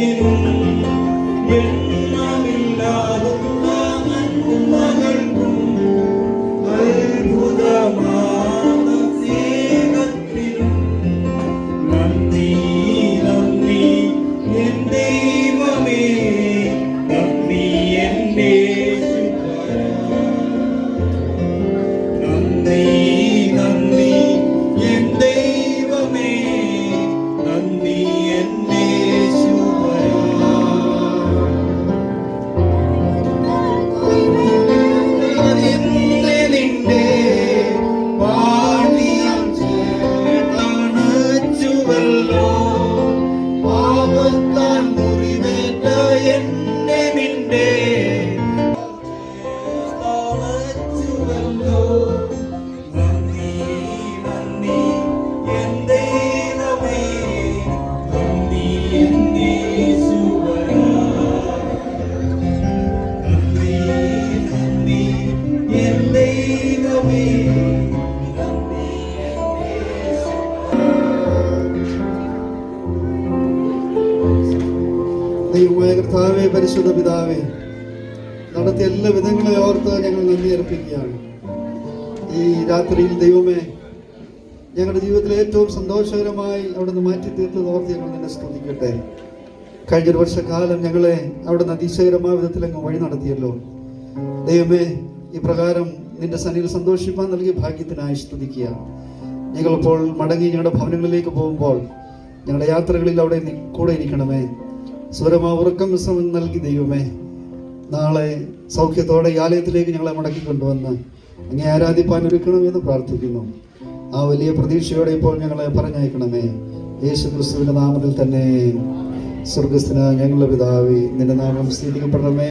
tiene un ദൈവമായ കർത്താവെ പരിശുദ്ധ പിതാവെ നടത്തിയ എല്ലാ വിധങ്ങളെ ഓർത്ത് ഞങ്ങൾ നന്ദി അർപ്പിക്കുകയാണ്. ഈ രാത്രിയിൽ ദൈവമേ ഞങ്ങളുടെ ജീവിതത്തിൽ ഏറ്റവും സന്തോഷകരമായി അവിടുന്ന് മാറ്റി തീർത്തത് ഓർത്ത് ഞങ്ങൾ നിന്നെ സ്തുതിക്കട്ടെ. കഴിഞ്ഞൊരു വർഷക്കാലം ഞങ്ങളെ അവിടുന്ന് അതിശയകരമായ വിധത്തിൽ അങ്ങ് വഴി നടത്തിയല്ലോ. ദൈവമേ ഇപ്രകാരം പ്രകാരം നിന്റെ സന്നിയിൽ സന്തോഷിപ്പാൻ നൽകിയ ഭാഗ്യത്തിനായി സ്തുതിക്കുക. ഞങ്ങളിപ്പോൾ മടങ്ങി ഞങ്ങളുടെ ഭവനങ്ങളിലേക്ക് പോകുമ്പോൾ ഞങ്ങളുടെ യാത്രകളിൽ അവിടെ കൂടെ ഇരിക്കണമേ. സ്വരമാ ഉറക്കം വിശ്രമം നൽകി ദൈവമേ. നാളെ സൗഖ്യത്തോടെ ആലയത്തിലേക്ക് ഞങ്ങളെ മടക്കി കൊണ്ടുവന്ന് അങ്ങേ ആരാധിപ്പാൻ ഒരുക്കണമെന്ന് പ്രാർത്ഥിക്കുന്നു. ആ വലിയ പ്രതീക്ഷയോടെ ഇപ്പോൾ ഞങ്ങളെ പറഞ്ഞയക്കണമേ. യേശു ക്രിസ്തുവിന്റെ നാമത്തിൽ തന്നെ. സ്വർഗസ്ഥന ഞങ്ങളുടെ പിതാവി നിന്റെ നാമം സ്ഥിതിക്കപ്പെടണമേ